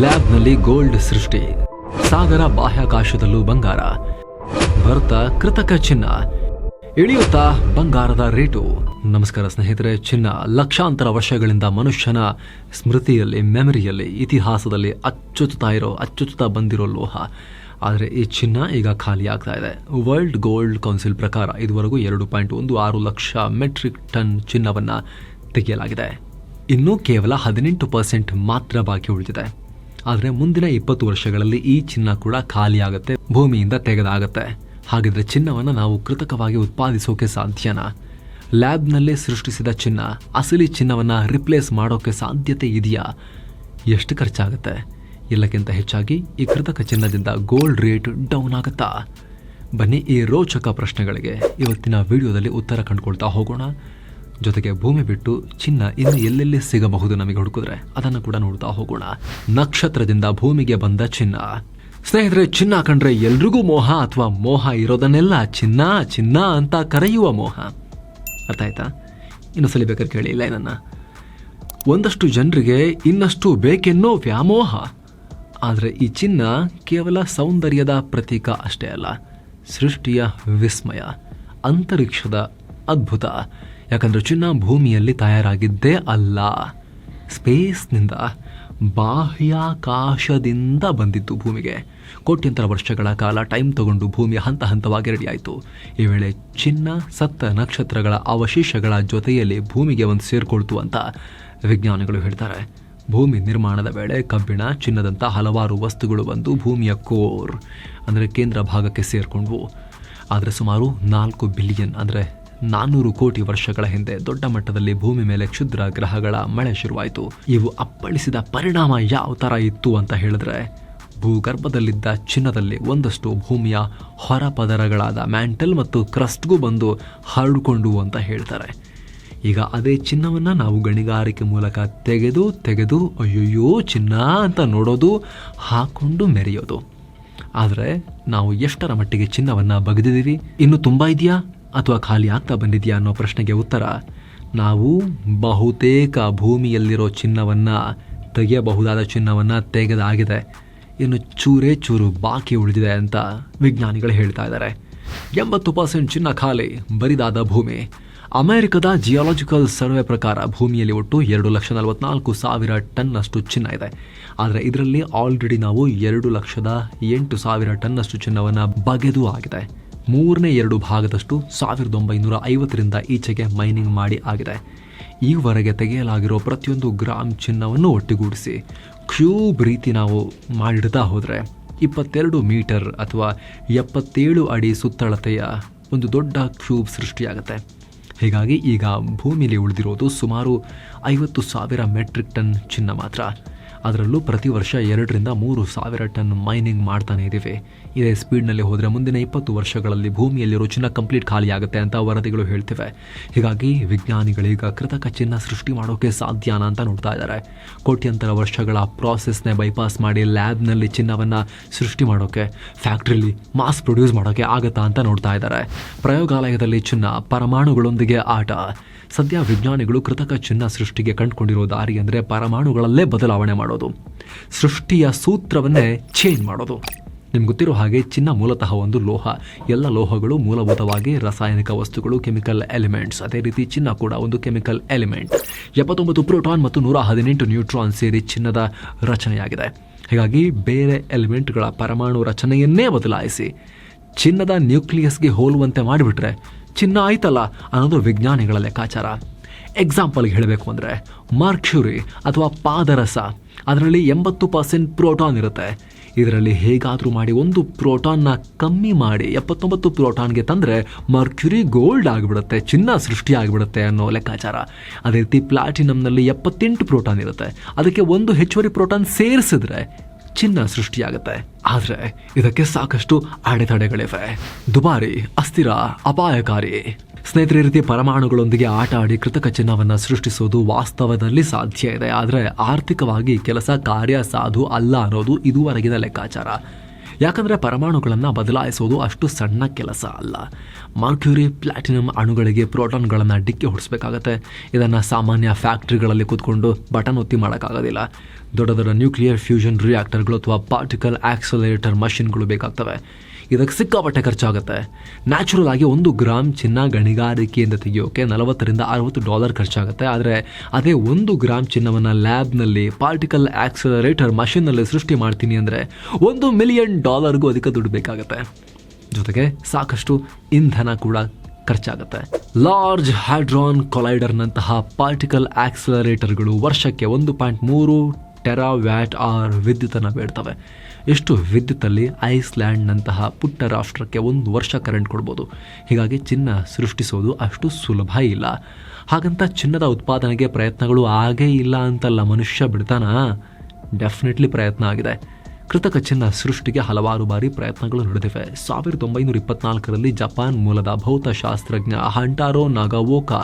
ಲ್ಯಾಬ್ನಲ್ಲಿ gold ಸೃಷ್ಟಿ, ಸಾಗರ ಬಾಹ್ಯಾಕಾಶದಲ್ಲೂ ಬಂಗಾರ, ಭರ್ತ ಕೃತಕ ಚಿನ್ನ, ಇಳಿಯುತ್ತಾ ಬಂಗಾರದ ರೇಟು. ನಮಸ್ಕಾರ ಸ್ನೇಹಿತರೆ, ಚಿನ್ನ ಲಕ್ಷಾಂತರ ವರ್ಷಗಳಿಂದ ಮನುಷ್ಯನ ಸ್ಮೃತಿಯಲ್ಲಿ, ಮೆಮರಿಯಲ್ಲಿ, ಇತಿಹಾಸದಲ್ಲಿ ಅಚ್ಚುತ್ತಾ ಇರೋ, ಅಚ್ಚುತ್ತಾ ಬಂದಿರೋ ಲೋಹ. ಆದರೆ ಈ ಚಿನ್ನ ಈಗ ಖಾಲಿ ಆಗ್ತಾ ಇದೆ. ವರ್ಲ್ಡ್ ಗೋಲ್ಡ್ ಕೌನ್ಸಿಲ್ ಪ್ರಕಾರ ಇದುವರೆಗೂ ಎರಡು ಪಾಯಿಂಟ್ ಒಂದು ಆರು ಲಕ್ಷ ಮೆಟ್ರಿಕ್ ಟನ್ ಚಿನ್ನವನ್ನು ತೆಗೆಯಲಾಗಿದೆ. ಇನ್ನೂ ಕೇವಲ ಹದಿನೆಂಟು ಪರ್ಸೆಂಟ್ ಮಾತ್ರ ಬಾಕಿ ಉಳಿದಿದೆ. ಆದರೆ ಮುಂದಿನ ಇಪ್ಪತ್ತು ವರ್ಷಗಳಲ್ಲಿ ಈ ಚಿನ್ನ ಕೂಡ ಖಾಲಿಯಾಗುತ್ತೆ, ಭೂಮಿಯಿಂದ ತೆಗೆದಾಗುತ್ತೆ. ಹಾಗಿದ್ರೆ ಚಿನ್ನವನ್ನು ನಾವು ಕೃತಕವಾಗಿ ಉತ್ಪಾದಿಸೋಕೆ ಸಾಧ್ಯನಾ? ಲ್ಯಾಬ್ನಲ್ಲೇ ಸೃಷ್ಟಿಸಿದ ಚಿನ್ನ, ಅಸಲಿ ಚಿನ್ನವನ್ನು ರಿಪ್ಲೇಸ್ ಮಾಡೋಕೆ ಸಾಧ್ಯತೆ ಇದೆಯಾ? ಎಷ್ಟು ಖರ್ಚಾಗುತ್ತೆ? ಎಲ್ಲಕ್ಕಿಂತ ಹೆಚ್ಚಾಗಿ ಈ ಕೃತಕ ಚಿನ್ನದಿಂದ ಗೋಲ್ಡ್ ರೇಟ್ ಡೌನ್ ಆಗುತ್ತಾ? ಬನ್ನಿ ಈ ರೋಚಕ ಪ್ರಶ್ನೆಗಳಿಗೆ. ಇವತ್ತಿನ ವಿಡಿಯೋದಲ್ಲಿ ಉತ್ತರ ಕಂಡುಕೊಳ್ತಾ ಹೋಗೋಣ. ಜೊತೆಗೆ ಭೂಮಿ ಬಿಟ್ಟು ಚಿನ್ನ ಇನ್ನು ಎಲ್ಲೆಲ್ಲಿ ಸಿಗಬಹುದು ನಮಗೆ ಹುಡುಕಿದ್ರೆ ಅದನ್ನು ಕೂಡ ನೋಡ್ತಾ ಹೋಗೋಣ. ನಕ್ಷತ್ರದಿಂದ ಭೂಮಿಗೆ ಬಂದ ಚಿನ್ನ. ಸ್ನೇಹಿತರೆ, ಚಿನ್ನ ಕಂಡ್ರೆ ಎಲ್ರಿಗೂ ಮೋಹ ಅಥವಾ ಮೋಹ ಇರೋದನ್ನೆಲ್ಲ ಚಿನ್ನ ಚಿನ್ನ ಅಂತ ಕರೆಯುವ ಮೋಹ. ಅರ್ಥ ಆಯ್ತಾ? ಇನ್ನೊಂದ್ಸಲಿ ಬೇಕಾದ್ರೆ ಕೇಳಿ ಏನನ್ನ ಒಂದಷ್ಟು ಜನರಿಗೆ ಇನ್ನಷ್ಟು ಬೇಕೆನ್ನೋ ವ್ಯಾಮೋಹ. ಆದರೆ ಈ ಚಿನ್ನ ಕೇವಲ ಸೌಂದರ್ಯದ ಪ್ರತೀಕ ಅಷ್ಟೇ ಅಲ್ಲ, ಸೃಷ್ಟಿಯ ವಿಸ್ಮಯ, ಅಂತರಿಕ್ಷದ ಅದ್ಭುತ. ಯಾಕಂದ್ರೆ ಚಿನ್ನ ಭೂಮಿಯಲ್ಲಿ ತಯಾರಾಗಿದ್ದೇ ಅಲ್ಲ. ಸ್ಪೇಸ್ನಿಂದ ಬಾಹ್ಯಾಕಾಶದಿಂದ ಬಂದಿದ್ದು ಭೂಮಿಗೆ. ಕೋಟ್ಯಂತರ ವರ್ಷಗಳ ಕಾಲ ಟೈಮ್ ತಗೊಂಡು ಭೂಮಿ ಹಂತ ಹಂತವಾಗಿ ರೆಡಿಯಾಯಿತು ಈ ವೇಳೆ ಚಿನ್ನ, ಸತ್ತ ನಕ್ಷತ್ರಗಳ ಅವಶೇಷಗಳ ಜೊತೆಯಲ್ಲಿ ಭೂಮಿಗೆ ಒಂದು ಸೇರಿಕೊಳ್ತು ಅಂತ ವಿಜ್ಞಾನಿಗಳು ಹೇಳ್ತಾರೆ. ಭೂಮಿ ನಿರ್ಮಾಣದ ವೇಳೆ ಕಬ್ಬಿಣ ಚಿನ್ನದಂಥ ಹಲವಾರು ವಸ್ತುಗಳು ಬಂದು ಭೂಮಿಯ ಕೋರ್, ಅಂದರೆ ಕೇಂದ್ರ ಭಾಗಕ್ಕೆ ಸೇರಿಕೊಂಡ್ವು. ಆದರೆ ಸುಮಾರು ನಾಲ್ಕು ಬಿಲಿಯನ್, ಅಂದರೆ ನಾನ್ನೂರು ಕೋಟಿ ವರ್ಷಗಳ ಹಿಂದೆ ದೊಡ್ಡ ಮಟ್ಟದಲ್ಲಿ ಭೂಮಿ ಮೇಲೆ ಕ್ಷುದ್ರ ಗ್ರಹಗಳ ಮಳೆ ಶುರುವಾಯಿತು. ಇವು ಅಪ್ಪಳಿಸಿದ ಪರಿಣಾಮ ಯಾವ ಥರ ಇತ್ತು ಅಂತ ಹೇಳಿದ್ರೆ, ಭೂಗರ್ಭದಲ್ಲಿದ್ದ ಚಿನ್ನದಲ್ಲಿ ಒಂದಷ್ಟು ಭೂಮಿಯ ಹೊರ ಪದರಗಳಾದ ಮ್ಯಾಂಟಲ್ ಮತ್ತು ಕ್ರಸ್ಟ್ಗೂ ಬಂದು ಹರಡಿಕೊಂಡು ಅಂತ ಹೇಳ್ತಾರೆ. ಈಗ ಅದೇ ಚಿನ್ನವನ್ನು ನಾವು ಗಣಿಗಾರಿಕೆ ಮೂಲಕ ತೆಗೆದು ತೆಗೆದು, ಅಯ್ಯಯ್ಯೋ, ಚಿನ್ನ ಅಂತ ನೋಡೋದು, ಹಾಕೊಂಡು ಮೆರೆಯೋದು. ಆದರೆ ನಾವು ಎಷ್ಟರ ಮಟ್ಟಿಗೆ ಚಿನ್ನವನ್ನು ಬಗೆದಿದ್ದೀವಿ? ಇನ್ನು ತುಂಬ ಇದೆಯಾ? ಅಥವಾ ಖಾಲಿ ಆಗ್ತಾ ಬಂದಿದೆಯಾ ಅನ್ನೋ ಪ್ರಶ್ನೆಗೆ ಉತ್ತರ, ನಾವು ಬಹುತೇಕ ಭೂಮಿಯಲ್ಲಿರೋ ಚಿನ್ನವನ್ನು ತೆಗೆಯಬಹುದಾದ ಚಿನ್ನವನ್ನು ತೆಗೆದಾಗಿದೆ. ಇನ್ನು ಚೂರೇ ಚೂರು ಬಾಕಿ ಉಳಿದಿದೆ ಅಂತ ವಿಜ್ಞಾನಿಗಳು ಹೇಳ್ತಾ ಇದ್ದಾರೆ. ಎಂಬತ್ತು ಪರ್ಸೆಂಟ್ ಚಿನ್ನ ಖಾಲಿ, ಬರಿದಾದ ಭೂಮಿ. ಅಮೆರಿಕದ ಜಿಯಾಲಜಿಕಲ್ ಸರ್ವೆ ಪ್ರಕಾರ ಭೂಮಿಯಲ್ಲಿ ಒಟ್ಟು ಎರಡು ಲಕ್ಷ ನಲವತ್ನಾಲ್ಕು ಸಾವಿರ ಟನ್ನಷ್ಟು ಚಿನ್ನ ಇದೆ. ಆದರೆ ಇದರಲ್ಲಿ ಆಲ್ರೆಡಿ ನಾವು ಎರಡು ಲಕ್ಷದ ಎಂಟು ಸಾವಿರ ಟನ್ನಷ್ಟು ಚಿನ್ನವನ್ನು ಬಗೆದು ಆಗಿದೆ ಮೂರನೇ ಎರಡು ಭಾಗದಷ್ಟು ಸಾವಿರದ ಒಂಬೈನೂರ ಐವತ್ತರಿಂದ ಈಚೆಗೆ ಮೈನಿಂಗ್ ಮಾಡಿ ಆಗಿದೆ. ಈವರೆಗೆ ತೆಗೆಯಲಾಗಿರೋ ಪ್ರತಿಯೊಂದು ಗ್ರಾಮ್ ಚಿನ್ನವನ್ನು ಒಟ್ಟುಗೂಡಿಸಿ ಕ್ಯೂಬ್ ರೀತಿ ನಾವು ಮಾಡಿಡ್ತಾ ಹೋದರೆ ಇಪ್ಪತ್ತೆರಡು ಮೀಟರ್ ಅಥವಾ ಎಪ್ಪತ್ತೇಳು ಅಡಿ ಸುತ್ತಳತೆಯ ಒಂದು ದೊಡ್ಡ ಕ್ಯೂಬ್ ಸೃಷ್ಟಿಯಾಗುತ್ತೆ. ಹೀಗಾಗಿ ಈಗ ಭೂಮಿಯಲ್ಲಿ ಉಳಿದಿರೋದು ಸುಮಾರು ಐವತ್ತು ಸಾವಿರ ಮೆಟ್ರಿಕ್ ಟನ್ ಚಿನ್ನ ಮಾತ್ರ. ಅದರಲ್ಲೂ ಪ್ರತಿ ವರ್ಷ ಎರಡರಿಂದ ಮೂರು ಸಾವಿರ ಟನ್ ಮೈನಿಂಗ್ ಮಾಡ್ತಾನೆ ಇದ್ದೀವಿ. ಇದೇ ಸ್ಪೀಡ್ನಲ್ಲಿ ಹೋದರೆ ಮುಂದಿನ ಇಪ್ಪತ್ತು ವರ್ಷಗಳಲ್ಲಿ ಭೂಮಿಯಲ್ಲಿರೋ ಚಿನ್ನ ಕಂಪ್ಲೀಟ್ ಖಾಲಿಯಾಗುತ್ತೆ ಅಂತ ವರದಿಗಳು ಹೇಳ್ತಿವೆ. ಹೀಗಾಗಿ ವಿಜ್ಞಾನಿಗಳೀಗ ಕೃತಕ ಚಿನ್ನ ಸೃಷ್ಟಿ ಮಾಡೋಕೆ ಸಾಧ್ಯನ ಅಂತ ನೋಡ್ತಾ ಇದ್ದಾರೆ. ಕೋಟ್ಯಂತರ ವರ್ಷಗಳ ಪ್ರಾಸೆಸ್ನೇ ಬೈಪಾಸ್ ಮಾಡಿ ಲ್ಯಾಬ್ನಲ್ಲಿ ಚಿನ್ನವನ್ನು ಸೃಷ್ಟಿ ಮಾಡೋಕೆ ಫ್ಯಾಕ್ಟ್ರಿಲಿ ಮಾಸ್ ಪ್ರೊಡ್ಯೂಸ್ ಮಾಡೋಕೆ ಆಗತ್ತಾ ಅಂತ ನೋಡ್ತಾ ಇದ್ದಾರೆ. ಪ್ರಯೋಗಾಲಯದಲ್ಲಿ ಚಿನ್ನ, ಪರಮಾಣುಗಳೊಂದಿಗೆ ಆಟ. ಸದ್ಯ ವಿಜ್ಞಾನಿಗಳು ಕೃತಕ ಚಿನ್ನ ಸೃಷ್ಟಿಗೆ ಕಂಡುಕೊಂಡಿರೋ ದಾರಿ ಅಂದರೆ ಪರಮಾಣುಗಳಲ್ಲೇ ಬದಲಾವಣೆ ಮಾಡೋದು. ಸೃಷ್ಟಿಯ ಸೂತ್ರವನ್ನೇ ಚೇಂಜ್ ಮಾಡೋದು. ನಿಮ್ಗೆ ಗೊತ್ತಿರೋ ಹಾಗೆ ಚಿನ್ನ ಮೂಲತಃ ಒಂದು ಲೋಹ. ಎಲ್ಲ ಲೋಹಗಳು ಮೂಲಭೂತವಾಗಿ ರಾಸಾಯನಿಕ ವಸ್ತುಗಳು ಕೆಮಿಕಲ್ ಎಲಿಮೆಂಟ್ಸ್ ಅದೇ ರೀತಿ ಚಿನ್ನ ಕೂಡ ಒಂದು ಕೆಮಿಕಲ್ ಎಲಿಮೆಂಟ್ ಎಪ್ಪತ್ತೊಂಬತ್ತು ಪ್ರೋಟಾನ್ ಮತ್ತು ನೂರ ಹದಿನೆಂಟು ನ್ಯೂಟ್ರಾನ್ ಸೇರಿ ಚಿನ್ನದ ರಚನೆಯಾಗಿದೆ. ಹೀಗಾಗಿ ಬೇರೆ ಎಲಿಮೆಂಟ್ಗಳ ಪರಮಾಣು ರಚನೆಯನ್ನೇ ಬದಲಾಯಿಸಿ ಚಿನ್ನದ ನ್ಯೂಕ್ಲಿಯಸ್ಗೆ ಹೋಲುವಂತೆ ಮಾಡಿಬಿಟ್ರೆ ಚಿನ್ನ ಆಯ್ತಲ್ಲ ಅನ್ನೋದು ವಿಜ್ಞಾನಿಗಳ ಲೆಕ್ಕಾಚಾರ. ಎಕ್ಸಾಂಪಲ್ಗೆ ಹೇಳಬೇಕು ಅಂದರೆ ಮರ್ಕ್ಯುರಿ ಅಥವಾ ಪಾದರಸ, ಅದರಲ್ಲಿ ಎಂಬತ್ತು ಪರ್ಸೆಂಟ್ ಪ್ರೋಟಾನ್ ಇರುತ್ತೆ. ಇದರಲ್ಲಿ ಹೇಗಾದರೂ ಮಾಡಿ ಒಂದು ಪ್ರೋಟಾನ್ನ ಕಮ್ಮಿ ಮಾಡಿ ಎಪ್ಪತ್ತೊಂಬತ್ತು ಪ್ರೋಟಾನ್ಗೆ ತಂದರೆ ಮರ್ಕ್ಯುರಿ ಗೋಲ್ಡ್ ಆಗಿಬಿಡುತ್ತೆ, ಚಿನ್ನ ಸೃಷ್ಟಿ ಆಗಿಬಿಡುತ್ತೆ ಅನ್ನೋ ಲೆಕ್ಕಾಚಾರ. ಅದೇ ರೀತಿ ಪ್ಲಾಟಿನಮ್ನಲ್ಲಿ ಎಪ್ಪತ್ತೆಂಟು ಪ್ರೋಟಾನ್ ಇರುತ್ತೆ. ಅದಕ್ಕೆ ಒಂದು ಹೆಚ್ಚುವರಿ ಪ್ರೋಟಾನ್ ಸೇರಿಸಿದ್ರೆ ಚಿನ್ನ ಸೃಷ್ಟಿಯಾಗುತ್ತೆ. ಆದರೆ ಇದಕ್ಕೆ ಸಾಕಷ್ಟು ಅಡೆತಡೆಗಳಿವೆ. ದುಬಾರಿ, ಅಸ್ಥಿರ, ಅಪಾಯಕಾರಿ. ಸ್ನೇಹಿತರೆ ರೀತಿಯ ರೀತಿ ಪರಮಾಣುಗಳೊಂದಿಗೆ ಆಟ ಆಡಿ ಕೃತಕ ಚಿನ್ನವನ್ನು ಸೃಷ್ಟಿಸೋದು ವಾಸ್ತವದಲ್ಲಿ ಸಾಧ್ಯ ಇದೆ. ಆದರೆ ಆರ್ಥಿಕವಾಗಿ ಕೆಲಸ ಕಾರ್ಯ ಸಾಧು ಅಲ್ಲ ಅನ್ನೋದು ಇದುವರೆಗಿನ ಲೆಕ್ಕಾಚಾರ. ಯಾಕಂದರೆ ಪರಮಾಣುಗಳನ್ನು ಬದಲಾಯಿಸೋದು ಅಷ್ಟು ಸಣ್ಣ ಕೆಲಸ ಅಲ್ಲ. ಮಾರ್ಕ್ಯೂರಿ ಪ್ಲಾಟಿನಮ್ ಅಣುಗಳಿಗೆ ಪ್ರೋಟಾನ್ಗಳನ್ನು ಡಿಕ್ಕಿ ಹೊಡಿಸ್ಬೇಕಾಗತ್ತೆ. ಇದನ್ನು ಸಾಮಾನ್ಯ ಫ್ಯಾಕ್ಟ್ರಿಗಳಲ್ಲಿ ಕೂತ್ಕೊಂಡು ಬಟನ್ ಒತ್ತಿ ಮಾಡೋಕ್ಕಾಗೋದಿಲ್ಲ. ದೊಡ್ಡ ದೊಡ್ಡ ನ್ಯೂಕ್ಲಿಯರ್ ಫ್ಯೂಷನ್ ರಿಯಾಕ್ಟರ್ಗಳು ಅಥವಾ ಪಾರ್ಟಿಕಲ್ ಆಕ್ಸಲೇಟರ್ ಮಷಿನ್ಗಳು ಬೇಕಾಗ್ತವೆ. ಇದಕ್ಕೆ ಸಿಕ್ಕಾಪಟ್ಟೆ ಖರ್ಚಾಗುತ್ತೆ. ನ್ಯಾಚುರಲ್ ಆಗಿ ಒಂದು ಗ್ರಾಮ್ ಚಿನ್ನ ಗಣಿಗಾರಿಕೆಯಿಂದ ತೆಗೆಯೋಕೆ ನಲವತ್ತರಿಂದ ಅರವತ್ತು ಡಾಲರ್ ಖರ್ಚಾಗುತ್ತೆ. ಆದರೆ ಅದೇ ಒಂದು ಗ್ರಾಮ್ ಚಿನ್ನವನ್ನು ಲ್ಯಾಬ್ನಲ್ಲಿ ಪಾರ್ಟಿಕಲ್ ಆಕ್ಸಲರೇಟರ್ ಮಷಿನ್ನಲ್ಲಿ ಸೃಷ್ಟಿ ಮಾಡ್ತೀನಿ ಅಂದರೆ ಒಂದು ಮಿಲಿಯನ್ ಡಾಲರ್ಗೂ ಅಧಿಕ ದುಡ್ಡು ಬೇಕಾಗುತ್ತೆ. ಜೊತೆಗೆ ಸಾಕಷ್ಟು ಇಂಧನ ಕೂಡ ಖರ್ಚಾಗುತ್ತೆ. ಲಾರ್ಜ್ ಹೈಡ್ರಾನ್ ಕೊಲೈಡರ್ನಂತಹ ಪಾರ್ಟಿಕಲ್ ಆಕ್ಸಲರೇಟರ್ಗಳು ವರ್ಷಕ್ಕೆ ಒಂದು ಪಾಯಿಂಟ್ ಮೂರು ಟೆರಾವ್ಯಾಟ್ ಆರ್ ವಿದ್ಯುತ್ತನ್ನು ಬೇಡ್ತವೆ. ಎಷ್ಟು ವಿದ್ಯುತ್ತಲ್ಲಿ ಐಸ್ಲ್ಯಾಂಡ್ನಂತಹ ಪುಟ್ಟ ರಾಷ್ಟ್ರಕ್ಕೆ ಒಂದು ವರ್ಷ ಕರೆಂಟ್ ಕೊಡ್ಬೋದು. ಹೀಗಾಗಿ ಚಿನ್ನ ಸೃಷ್ಟಿಸೋದು ಅಷ್ಟು ಸುಲಭ ಇಲ್ಲ. ಹಾಗಂತ ಚಿನ್ನದ ಉತ್ಪಾದನೆಗೆ ಪ್ರಯತ್ನಗಳು ಆಗೇ ಇಲ್ಲ ಅಂತಲ್ಲ ಮನುಷ್ಯ ಬಿಡ್ತಾನ? ಡೆಫಿನೆಟ್ಲಿ ಪ್ರಯತ್ನ ಆಗಿದೆ. ಕೃತಕ ಚಿನ್ನ ಸೃಷ್ಟಿಗೆ ಹಲವಾರು ಬಾರಿ ಪ್ರಯತ್ನಗಳು ನಡೆದಿವೆ. ಸಾವಿರದ ಒಂಬೈನೂರ ಇಪ್ಪತ್ನಾಲ್ಕರಲ್ಲಿ ಜಪಾನ್ ಮೂಲದ ಭೌತಶಾಸ್ತ್ರಜ್ಞ ಹಂಟಾರೋ ನಾಗಾವೋಕಾ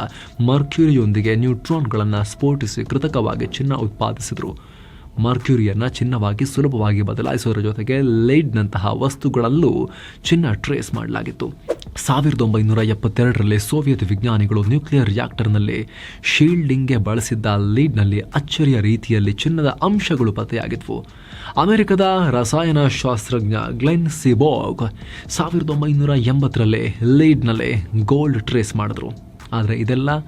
ಮರ್ಕ್ಯೂರಿಯೊಂದಿಗೆ ನ್ಯೂಟ್ರಾನ್ಗಳನ್ನು ಸ್ಫೋಟಿಸಿ ಕೃತಕವಾಗಿ ಚಿನ್ನ ಉತ್ಪಾದಿಸಿದರು. ಮರ್ಕ್ಯೂರಿಯನ್ನು ಚಿನ್ನವಾಗಿ ಸುಲಭವಾಗಿ ಬದಲಾಯಿಸುವುದರ ಜೊತೆಗೆ ಲೈಡ್ನಂತಹ ವಸ್ತುಗಳಲ್ಲೂ ಚಿನ್ನ ಟ್ರೇಸ್ ಮಾಡಲಾಗಿತ್ತು. ಸಾವಿರದ ಒಂಬೈನೂರ ಎಪ್ಪತ್ತೆರಡರಲ್ಲಿ ಸೋವಿಯತ್ ವಿಜ್ಞಾನಿಗಳು ನ್ಯೂಕ್ಲಿಯರ್ ರಿಯಾಕ್ಟರ್ನಲ್ಲಿ ಶೀಲ್ಡಿಂಗ್ಗೆ ಬಳಸಿದ್ದ ಲೀಡ್ನಲ್ಲಿ ಅಚ್ಚರಿಯ ರೀತಿಯಲ್ಲಿ ಚಿನ್ನದ ಅಂಶಗಳು ಪತ್ತೆಯಾಗಿದ್ವು. ಅಮೆರಿಕದ ರಸಾಯನಶಾಸ್ತ್ರಜ್ಞ ಗ್ಲೆನ್ ಸಿಬೋಗ್ ಸಾವಿರದ ಒಂಬೈನೂರ ಎಂಬತ್ತರಲ್ಲಿ ಲೀಡ್ನಲ್ಲಿ ಗೋಲ್ಡ್ ಟ್ರೇಸ್ ಮಾಡಿದ್ರು. ಆದರೆ ಇದೆಲ್ಲ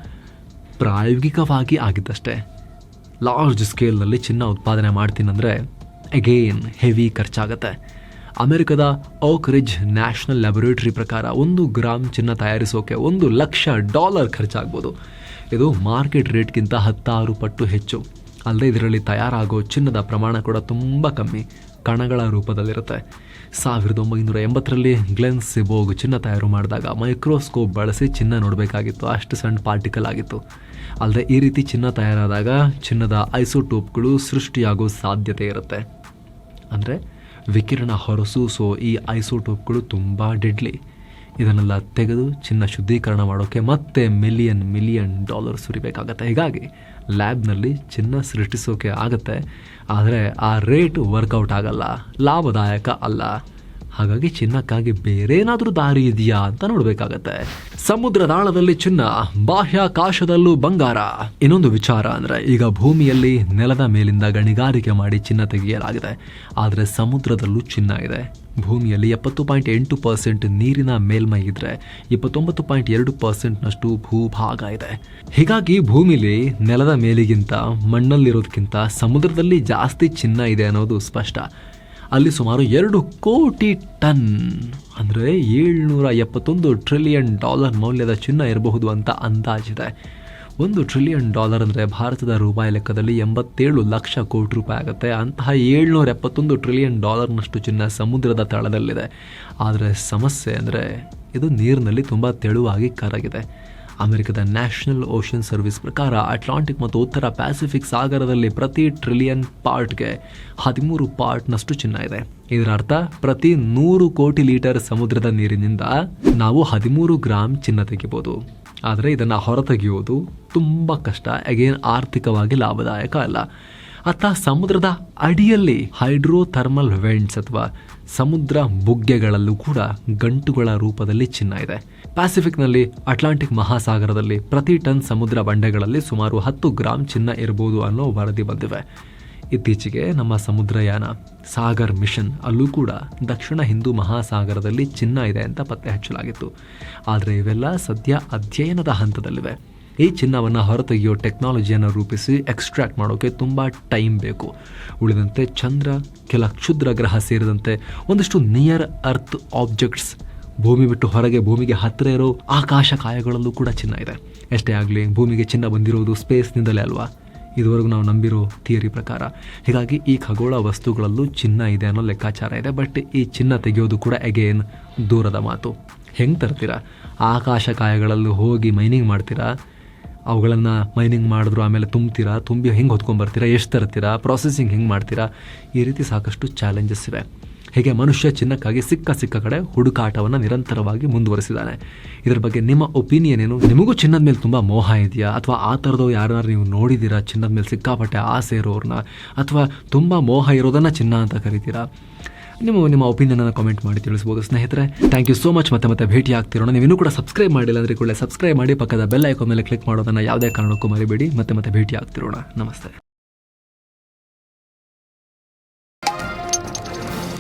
ಪ್ರಾಯೋಗಿಕವಾಗಿ ಆಗಿದ್ದಷ್ಟೇ. ಲಾರ್ಜ್ ಸ್ಕೇಲ್ನಲ್ಲಿ ಚಿನ್ನ ಉತ್ಪಾದನೆ ಮಾಡ್ತೀನಂದರೆ ಅಗೇನ್ ಹೆವಿ ಖರ್ಚಾಗತ್ತೆ. ಅಮೆರಿಕದ ಓಕ್ ರಿಜ್ ನ್ಯಾಷನಲ್ ಲ್ಯಾಬೊರೇಟರಿ ಪ್ರಕಾರ ಒಂದು ಗ್ರಾಮ್ ಚಿನ್ನ ತಯಾರಿಸೋಕೆ ಒಂದು ಲಕ್ಷ ಡಾಲರ್ ಖರ್ಚಾಗ್ಬೋದು. ಇದು ಮಾರ್ಕೆಟ್ ರೇಟ್ಗಿಂತ ಹತ್ತಾರು ಪಟ್ಟು ಹೆಚ್ಚು. ಅಲ್ಲದೆ ಇದರಲ್ಲಿ ತಯಾರಾಗೋ ಚಿನ್ನದ ಪ್ರಮಾಣ ಕೂಡ ತುಂಬ ಕಮ್ಮಿ. ಕಣಗಳ ರೂಪದಲ್ಲಿರುತ್ತೆ. ಸಾವಿರದ ಒಂಬೈನೂರ ಎಂಬತ್ತರಲ್ಲಿ ಗ್ಲೆನ್ ಸಿಬೋಗ್ ಚಿನ್ನ ತಯಾರು ಮಾಡಿದಾಗ ಮೈಕ್ರೋಸ್ಕೋಪ್ ಬಳಸಿ ಚಿನ್ನ ನೋಡಬೇಕಾಗಿತ್ತು. ಅಷ್ಟು ಸಣ್ಣ ಪಾರ್ಟಿಕಲ್ ಆಗಿತ್ತು. ಅಲ್ಲದೆ ಈ ರೀತಿ ಚಿನ್ನ ತಯಾರಾದಾಗ ಚಿನ್ನದ ಐಸೋಟೋಪ್ಗಳು ಸೃಷ್ಟಿಯಾಗೋ ಸಾಧ್ಯತೆ ಇರುತ್ತೆ. ಅಂದರೆ ವಿಕಿರಣ ಹೊರಸೂಸೋ ಈ ಐಸೋಟೋಪ್ಗಳು ತುಂಬ ಡೆಡ್ಲಿ. ಇದನ್ನೆಲ್ಲ ತೆಗೆದು ಚಿನ್ನ ಶುದ್ಧೀಕರಣ ಮಾಡೋಕ್ಕೆ ಮತ್ತೆ ಮಿಲಿಯನ್ ಮಿಲಿಯನ್ ಡಾಲರ್ ಸುರಿಬೇಕಾಗತ್ತೆ ಹೀಗಾಗಿ ಲ್ಯಾಬ್ನಲ್ಲಿ ಚಿನ್ನ ಸೃಷ್ಟಿಸೋಕೆ ಆಗುತ್ತೆ. ಆದರೆ ಆ ರೇಟ್ ವರ್ಕೌಟ್ ಆಗಲ್ಲ, ಲಾಭದಾಯಕ ಅಲ್ಲ. ಹಾಗಾಗಿ ಚಿನ್ನಕ್ಕಾಗಿ ಬೇರೇನಾದರೂ ದಾರಿ ಇದೆಯಾ ಅಂತ ನೋಡಬೇಕಾಗತ್ತೆ. ಸಮುದ್ರದಾಳದಲ್ಲಿ ಚಿನ್ನ, ಬಾಹ್ಯಾಕಾಶದಲ್ಲೂ ಬಂಗಾರ. ಇನ್ನೊಂದು ವಿಚಾರ ಅಂದರೆ ಈಗ ಭೂಮಿಯಲ್ಲಿ ನೆಲದ ಮೇಲಿಂದ ಗಣಿಗಾರಿಕೆ ಮಾಡಿ ಚಿನ್ನ ತೆಗೆಯಲಾಗಿದೆ. ಆದರೆ ಸಮುದ್ರದಲ್ಲೂ ಚಿನ್ನ ಇದೆ. ಭೂಮಿಯಲ್ಲಿ ಎಪ್ಪತ್ತು ಪಾಯಿಂಟ್ ಎಂಟು ಪರ್ಸೆಂಟ್ ನೀರಿನ ಮೇಲ್ಮೈ ಇದ್ರೆ ಇಪ್ಪತ್ತೊಂಬತ್ತು ಪಾಯಿಂಟ್ ಎರಡು ಪರ್ಸೆಂಟ್ನಷ್ಟು ಭೂಭಾಗ ಇದೆ. ಹೀಗಾಗಿ ಭೂಮಿಲಿ ನೆಲದ ಮೇಲಿಗಿಂತ ಮಣ್ಣಲ್ಲಿರೋದಕ್ಕಿಂತ ಸಮುದ್ರದಲ್ಲಿ ಜಾಸ್ತಿ ಚಿನ್ನ ಇದೆ ಅನ್ನೋದು ಸ್ಪಷ್ಟ. ಅಲ್ಲಿ ಸುಮಾರು ಎರಡು ಕೋಟಿ ಟನ್ ಅಂದರೆ ಏಳ್ನೂರ ಎಪ್ಪತ್ತೊಂದು ಟ್ರಿಲಿಯನ್ ಡಾಲರ್ ಮೌಲ್ಯದ ಚಿನ್ನ ಇರಬಹುದು ಅಂತ ಅಂದಾಜಿದೆ. ಒಂದು ಟ್ರಿಲಿಯನ್ ಡಾಲರ್ ಅಂದರೆ ಭಾರತದ ರೂಪಾಯಿ ಲೆಕ್ಕದಲ್ಲಿ ಎಂಬತ್ತೇಳು ಲಕ್ಷ ಕೋಟಿ ರೂಪಾಯಿ ಆಗುತ್ತೆ. ಅಂತಹ ಏಳ್ನೂರ ಎಪ್ಪತ್ತೊಂದು ಟ್ರಿಲಿಯನ್ ಡಾಲರ್ನಷ್ಟು ಚಿನ್ನ ಸಮುದ್ರದ ತಳದಲ್ಲಿದೆ. ಆದರೆ ಸಮಸ್ಯೆ ಅಂದರೆ ಇದು ನೀರಿನಲ್ಲಿ ತುಂಬ ತೆಳುವಾಗಿ ಕರಗಿದೆ. ಅಮೆರಿಕದ ನ್ಯಾಷನಲ್ ಓಷನ್ ಸರ್ವಿಸ್ ಪ್ರಕಾರ ಅಟ್ಲಾಂಟಿಕ್ ಮತ್ತು ಉತ್ತರ ಪ್ಯಾಸಿಫಿಕ್ ಸಾಗರದಲ್ಲಿ ಪ್ರತಿ ಟ್ರಿಲಿಯನ್ ಪಾರ್ಟ್ಗೆ ಹದಿಮೂರು ಪಾರ್ಟ್ನಷ್ಟು ಚಿನ್ನ ಇದೆ. ಇದರ ಅರ್ಥ ಪ್ರತಿ ನೂರು ಕೋಟಿ ಲೀಟರ್ ಸಮುದ್ರದ ನೀರಿನಿಂದ ನಾವು ಹದಿಮೂರು ಗ್ರಾಮ್ ಚಿನ್ನ ತೆಗಿಬೋದು. ಆದರೆ ಇದನ್ನು ಹೊರತೆಗೆಯುವುದು ತುಂಬ ಕಷ್ಟ. ಅಗೇನ್ ಆರ್ಥಿಕವಾಗಿ ಲಾಭದಾಯಕ ಅಲ್ಲ. ಅತ್ತ ಸಮುದ್ರದ ಅಡಿಯಲ್ಲಿ ಹೈಡ್ರೋಥರ್ಮಲ್ ವೆಂಟ್ಸ್ ಅಥವಾ ಸಮುದ್ರ ಬುಗ್ಗೆಗಳಲ್ಲೂ ಕೂಡ ಗಂಟುಗಳ ರೂಪದಲ್ಲಿ ಚಿನ್ನ ಇದೆ. ಪ್ಯಾಸಿಫಿಕ್ನಲ್ಲಿ ಅಟ್ಲಾಂಟಿಕ್ ಮಹಾಸಾಗರದಲ್ಲಿ ಪ್ರತಿ ಟನ್ ಸಮುದ್ರ ಬಂಡೆಗಳಲ್ಲಿ ಸುಮಾರು ಹತ್ತು ಗ್ರಾಂ ಚಿನ್ನ ಇರಬಹುದು ಅನ್ನೋ ವರದಿ ಬಂದಿವೆ. ಇತ್ತೀಚೆಗೆ ನಮ್ಮ ಸಮುದ್ರಯಾನ ಸಾಗರ್ ಮಿಷನ್, ಅಲ್ಲೂ ಕೂಡ ದಕ್ಷಿಣ ಹಿಂದೂ ಮಹಾಸಾಗರದಲ್ಲಿ ಚಿನ್ನ ಇದೆ ಅಂತ ಪತ್ತೆ ಹಚ್ಚಲಾಗಿತ್ತು. ಆದರೆ ಇವೆಲ್ಲ ಸದ್ಯ ಅಧ್ಯಯನದ ಹಂತದಲ್ಲಿವೆ. ಈ ಚಿನ್ನವನ್ನು ಹೊರತೆಗೆಯೋ ಟೆಕ್ನಾಲಜಿಯನ್ನು ರೂಪಿಸಿ ಎಕ್ಸ್ಟ್ರಾಕ್ಟ್ ಮಾಡೋಕ್ಕೆ ತುಂಬ ಟೈಮ್ ಬೇಕು. ಉಳಿದಂತೆ ಚಂದ್ರ, ಕೆಲ ಕ್ಷುದ್ರ ಗ್ರಹ ಸೇರಿದಂತೆ ಒಂದಿಷ್ಟು ನಿಯರ್ ಅರ್ತ್ ಆಬ್ಜೆಕ್ಟ್ಸ್, ಭೂಮಿ ಬಿಟ್ಟು ಹೊರಗೆ ಭೂಮಿಗೆ ಹತ್ತಿರ ಇರೋ ಆಕಾಶ ಕಾಯಗಳಲ್ಲೂ ಕೂಡ ಚಿನ್ನ ಇದೆ. ಎಷ್ಟೇ ಆಗಲಿ ಭೂಮಿಗೆ ಚಿನ್ನ ಬಂದಿರೋದು ಸ್ಪೇಸ್ನಿಂದಲೇ ಅಲ್ವಾ? ಇದುವರೆಗೂ ನಾವು ನಂಬಿರೋ ಥಿಯರಿ ಪ್ರಕಾರ. ಹೀಗಾಗಿ ಈ ಖಗೋಳ ವಸ್ತುಗಳಲ್ಲೂ ಚಿನ್ನ ಇದೆ ಅನ್ನೋ ಲೆಕ್ಕಾಚಾರ ಇದೆ. ಬಟ್ ಈ ಚಿನ್ನ ತೆಗೆಯೋದು ಕೂಡ ಅಗೇನ್ ದೂರದ ಮಾತು. ಹೆಂಗೆ ತರ್ತೀರಾ? ಆಕಾಶ ಕಾಯಗಳಲ್ಲೂ ಹೋಗಿ ಮೈನಿಂಗ್ ಮಾಡ್ತೀರಾ? ಅವುಗಳನ್ನು ಮೈನಿಂಗ್ ಮಾಡಿದ್ರು ಆಮೇಲೆ ತುಂಬ್ತೀರಾ? ತುಂಬಿ ಹೆಂಗೆ ಹೊತ್ಕೊಂಡ್ಬರ್ತೀರಾ ಎಷ್ಟು ತರ್ತೀರಾ? ಪ್ರಾಸೆಸಿಂಗ್ ಹೆಂಗೆ ಮಾಡ್ತೀರಾ? ಈ ರೀತಿ ಸಾಕಷ್ಟು ಚಾಲೆಂಜಸ್ ಇವೆ. ಹೀಗೆ ಮನುಷ್ಯ ಚಿನ್ನಕ್ಕಾಗಿ ಸಿಕ್ಕ ಸಿಕ್ಕ ಕಡೆ ಹುಡುಕಾಟವನ್ನು ನಿರಂತರವಾಗಿ ಮುಂದುವರಿಸಿದ್ದಾನೆ ಇದರ ಬಗ್ಗೆ ನಿಮ್ಮ ಒಪಿನಿಯನ್ ಏನು? ನಿಮಗೂ ಚಿನ್ನದ ಮೇಲೆ ತುಂಬ ಮೋಹ ಇದೆಯಾ? ಅಥವಾ ಆ ಥರದವ್ರು ಯಾರನ್ನಾರು ನೀವು ನೋಡಿದ್ದೀರಾ ಚಿನ್ನದ ಮೇಲೆ ಸಿಕ್ಕಾಪಟ್ಟೆ ಆಸೆ ಇರೋರನ್ನ ಅಥವಾ ತುಂಬ ಮೋಹ ಇರೋದನ್ನು ಚಿನ್ನ ಅಂತ ಕರಿತೀರಾ? ನಿಮ್ಮ ನಿಮ್ಮ ಒಪಿನಿಯನನ್ನು ಕಾಮೆಂಟ್ ಮಾಡಿ ತಿಳಿಸ್ಬೋದು ಸ್ನೇಹಿತರೆ. ಥ್ಯಾಂಕ್ ಯು ಸೋ ಮಚ್ ಮತ್ತೆ ಮತ್ತೆ ಭೇಟಿ ಆಗ್ತಿರೋಣ. ನೀವು ಇನ್ನೂ ಕೂಡ ಸಬ್ಸ್ಕ್ರೈಬ್ ಮಾಡಿಲ್ಲ ಅಂದರೆ ಕೂಡ ಸಬ್ಸ್ಕ್ರೈಬ್ ಮಾಡಿ, ಪಕ್ಕದ ಬೆಲ್ ಐಕಾನ್ ಮೇಲೆ ಕ್ಲಿಕ್ ಮಾಡೋದನ್ನು ಯಾವುದೇ ಕಾರಣಕ್ಕೂ ಮರಿಬೇಡಿ. ಮತ್ತೆ ಮತ್ತೆ ಭೇಟಿ ಆಗ್ತಿರೋಣ. ನಮಸ್ತೆ.